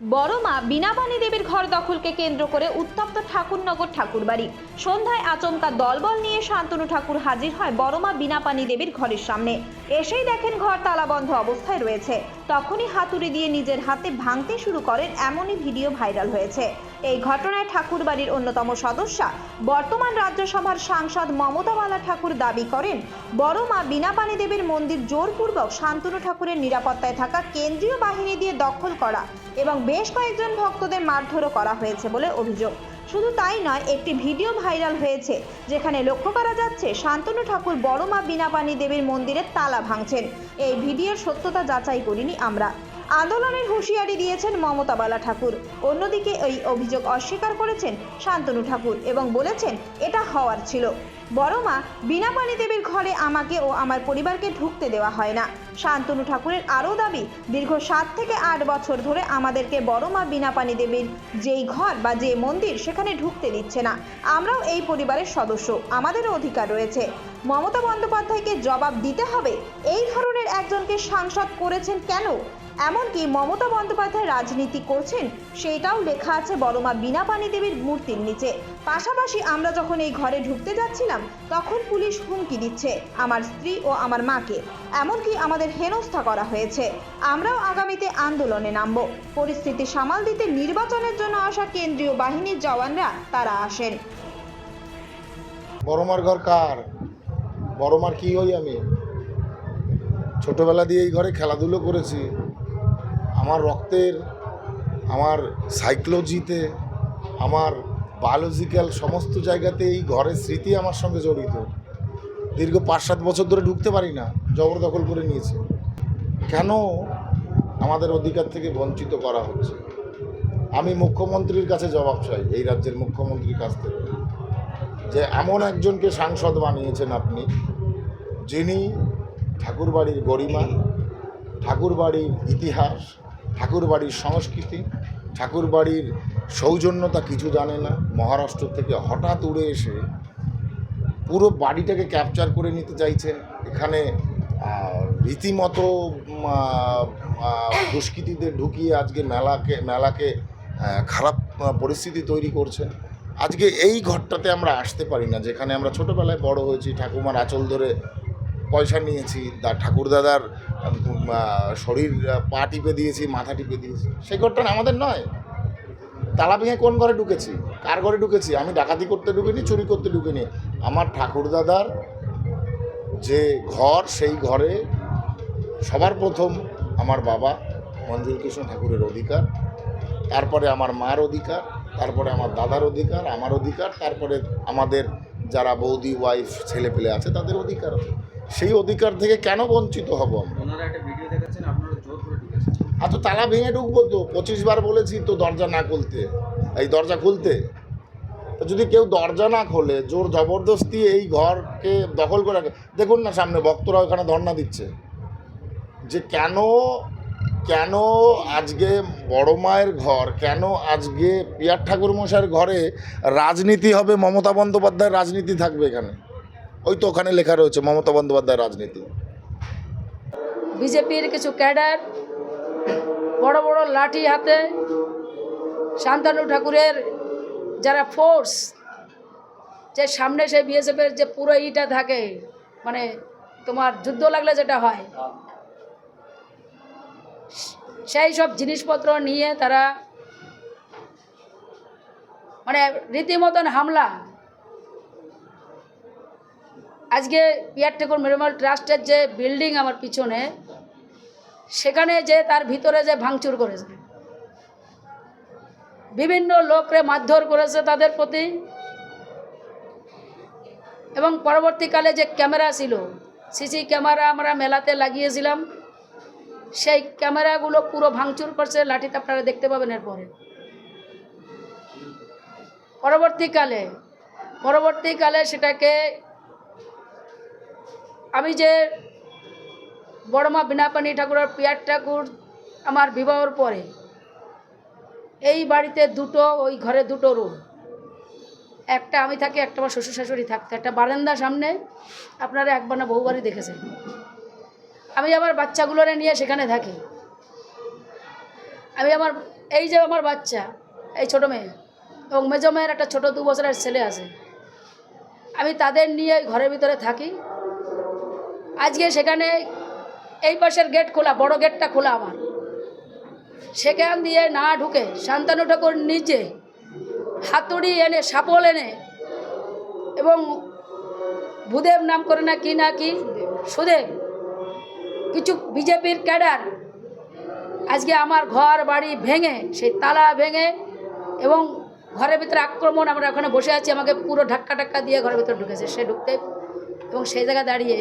বড় মা বিনাপানি দেবীর ঘর দখলকে কেন্দ্র করে উত্তপ্ত ঠাকুরনগর ঠাকুরবাড়ি। সন্ধ্যায় আচমকা দলবল নিয়ে শান্তনু ঠাকুর হাজির হয় বড়মা বিনাপানি দেবীর ঘরের সামনে। এসেই দেখেন ঘর তালাবন্ধ অবস্থায় রয়েছে। তখনই হাতুড়ি দিয়ে নিজের হাতে ভাঙতে শুরু করেন, এমনই ভিডিও ভাইরাল হয়েছে। এই ঘটনায় ঠাকুরবাড়ির অন্যতম সদস্যা, বর্তমান রাজ্যসভার সাংসদ মমতা বালা ঠাকুর দাবি করেন, বড় মা বিনাপানি দেবীর মন্দির জোরপূর্বক শান্তনু ঠাকুরের নিরাপত্তায় থাকা কেন্দ্রীয় বাহিনী দিয়ে দখল করা এবং বেশ কয়েকজন ভক্তদের মারধরও করা হয়েছে বলে অভিযোগ। শুধু তাই নয়, একটি ভিডিও ভাইরাল হয়েছে, যেখানে লক্ষ্য করা যাচ্ছে শান্তনু ঠাকুর বড় মা বিনাপানি দেবীর মন্দিরের তালা ভাঙছেন। এই ভিডিওর সত্যতা যাচাই করিনি আমরা। আন্দোলনের হুঁশিয়ারি দিয়েছেন মমতা বালা ঠাকুর। অন্যদিকে এই অভিযোগ অস্বীকার করেছেন শান্তনু ঠাকুর এবং বলেছেন, এটা হওয়ার ছিল। বড় মা বিনাপানি দেবীর ঘরে আমাকে ও আমার পরিবারকে ঢুকতে দেওয়া হয় না। শান্তনু ঠাকুরের আরও দাবি, দীর্ঘ সাত থেকে আট বছর ধরে আমাদেরকে বড় মা বিনাপানি দেবীর যেই ঘর বা যে মন্দির সেখানে ঢুকতে দিচ্ছে না। আমরাও এই পরিবারের সদস্য, আমাদেরও অধিকার রয়েছে। মমতা বন্দ্যোপাধ্যায়কে জবাব দিতে হবে? এই ধরনের একজনকে সাংসদ করেছেন কেন? এমনকি মমতা বন্দ্যোপাধ্যায় রাজনীতি করছেন সেটাও লেখা আছে বড়মা বিনাপানি দেবীর মূর্তির নিচে। পাশাপাশি আমরা যখন এই ঘরে ঢুকতে যাচ্ছিলাম, তখন পুলিশ হুমকি দিচ্ছে আমার স্ত্রী ও আমার মাকে। এমনকি আমাদের হেনস্থা করা হয়েছে। আমরাও আগামীতে আন্দোলনে নামব। পরিস্থিতি সামাল দিতে নির্বাচনের জন্য আসা কেন্দ্রীয় বাহিনীর জওয়ানরা তারা আসেন। বড়মার ঘর কার? বড়মার কি হই আমি? ছোটবেলা দিয়ে এই ঘরে খেলাধুলো করেছি। আমার রক্তের, আমার সাইকোলজিতে আমার বায়োলজিক্যাল সমস্ত জায়গাতে এই ঘরের স্মৃতি আমার সঙ্গে জড়িত। দীর্ঘ পাঁচ সাত বছর ধরে ঢুকতে পারি না জবরদখল করে নিয়েছে। কেন আমাদের অধিকার থেকে বঞ্চিত করা হচ্ছে? আমি মুখ্যমন্ত্রীর কাছে জবাব চাই এই রাজ্যের মুখ্যমন্ত্রীর কাছ থেকে। যে এমন একজনকে সাংসদ বানিয়েছেন আপনি, যিনি ঠাকুরবাড়ির গরিমা, ঠাকুরবাড়ির ইতিহাস ঠাকুরবাড়ির সংস্কৃতি, ঠাকুরবাড়ির সৌজন্যতা কিছু জানে না। মহারাষ্ট্র থেকে হঠাৎ উড়ে এসে পুরো বাড়িটাকে ক্যাপচার করে নিতে চাইছেন। এখানে রীতিমতো দুষ্কৃতীদের ঢুকিয়ে আজকে মেলাকে মেলাকে খারাপ পরিস্থিতি তৈরি করছেন। আজকে এই ঘরটাতে আমরা আসতে পারি না। যেখানে আমরা ছোটোবেলায় বড় হয়েছি, ঠাকুমার আঁচল ধরে পয়সা নিয়েছি, দা, ঠাকুরদাদার শরীর পা টিপে দিয়েছি, মাথা টিপে দিয়েছি। সেই ঘরটা আমাদের নয়। তালা ভেঙে কোন ঘরে ঢুকেছি? কার ঘরে ঢুকেছি? আমি ডাকাতি করতে ঢুকিনি, চুরি করতে ঢুকিনি। আমার ঠাকুরদাদার যে ঘর, সেই ঘরে সবার প্রথম আমার বাবা মঞ্জুর কৃষ্ণ ঠাকুরের অধিকার। তারপরে আমার মার অধিকার, তারপরে আমার দাদার অধিকার, আমার অধিকার, তারপরে আমাদের যারা বৌদি, ওয়াইফ ছেলে পেলে আছে, তাদের অধিকার আছে। সেই অধিকার থেকে কেন বঞ্চিত হব আর তো তালা ভেঙে ঢুকবো তো পঁচিশ বার বলেছি তো দরজা না খুলতে। এই দরজা খুলতে। তো যদি কেউ দরজা না খোলে জোর জবরদস্তি এই ঘরকে দখল করে রাখে। দেখুন না সামনে ভক্তরা ওখানে ধর্ণা দিচ্ছে। যে কেন কেন আজকে বড় মায়ের ঘর কেন আজকে পিয়ার ঠাকুর মশাইয়ের ঘরে রাজনীতি হবে মমতা বন্দ্যোপাধ্যায়ের রাজনীতি থাকবে এখানে? ওই তো ওখানে লেখা রয়েছে, মমতা বন্দ্যোপাধ্যায়ের রাজনীতি। বিজেপির কিছু ক্যাডার, বড় বড় লাঠি হাতে শান্তানু ঠাকুরের যারা ফোর্স যে সামনে সেই বিএসএফের যে পুরো ইটা থাকে মানে তোমার যুদ্ধ লাগলে যেটা হয়, সেই সব জিনিসপত্র নিয়ে তারা মানে রীতিমতন হামলা আজকে পিয়ার ঠাকুর মেরুমাল ট্রাস্টের যে বিল্ডিং আমার পিছনে, সেখানে যে তার ভিতরে যে ভাঙচুর করেছে। বিভিন্ন লোকরে মারধর করেছে তাদের প্রতি। এবং পরবর্তীকালে যে ক্যামেরা ছিল, সিসি ক্যামেরা আমরা মেলাতে লাগিয়েছিলাম। সেই ক্যামেরাগুলো পুরো ভাঙচুর করছে লাঠিতে আপনারা দেখতে পাবেন এরপরে। পরবর্তীকালে পরবর্তীকালে সেটাকে আমি যে বড়মা বিনাপানি ঠাকুরের পিয়ার ঠাকুর আমার বিবাহর পরে এই বাড়িতে দুটো, ওই ঘরে দুটো রুম। একটা আমি থাকি, একটা আমার শ্বশুর শাশুড়ি থাকতো। একটা বারান্দা সামনে, আপনারা একবার না বহুবারই দেখেছেন। আমি আমার বাচ্চাগুলোরে নিয়ে সেখানে থাকি। আমি আমার, এই যে আমার বাচ্চা, এই ছোটো মেয়ে এবং মেজো মেয়ের একটা ছোটো দু বছরের ছেলে আছে। আমি তাদের নিয়ে ঘরের ভিতরে থাকি। আজকে সেখানে এই পাশের গেট খোলা, বড় গেটটা খোলা আমার। সেখান দিয়ে না ঢুকে শান্তানু ঠাকুর নিজে হাতুড়ি এনে, সাপল এনে এবং ভূদেব নাম করে না কি না কি, সুদেব, কিছু বিজেপির ক্যাডার আজকে আমার ঘর বাড়ি ভেঙে, সেই তালা ভেঙে এবং ঘরের ভিতরে আক্রমণ আমরা ওখানে বসে আছি, আমাকে পুরো ধাক্কা টাক্কা দিয়ে ঘরের ভিতরে ঢুকেছে। সে ঢুকতে এবং সেই জায়গায় দাঁড়িয়ে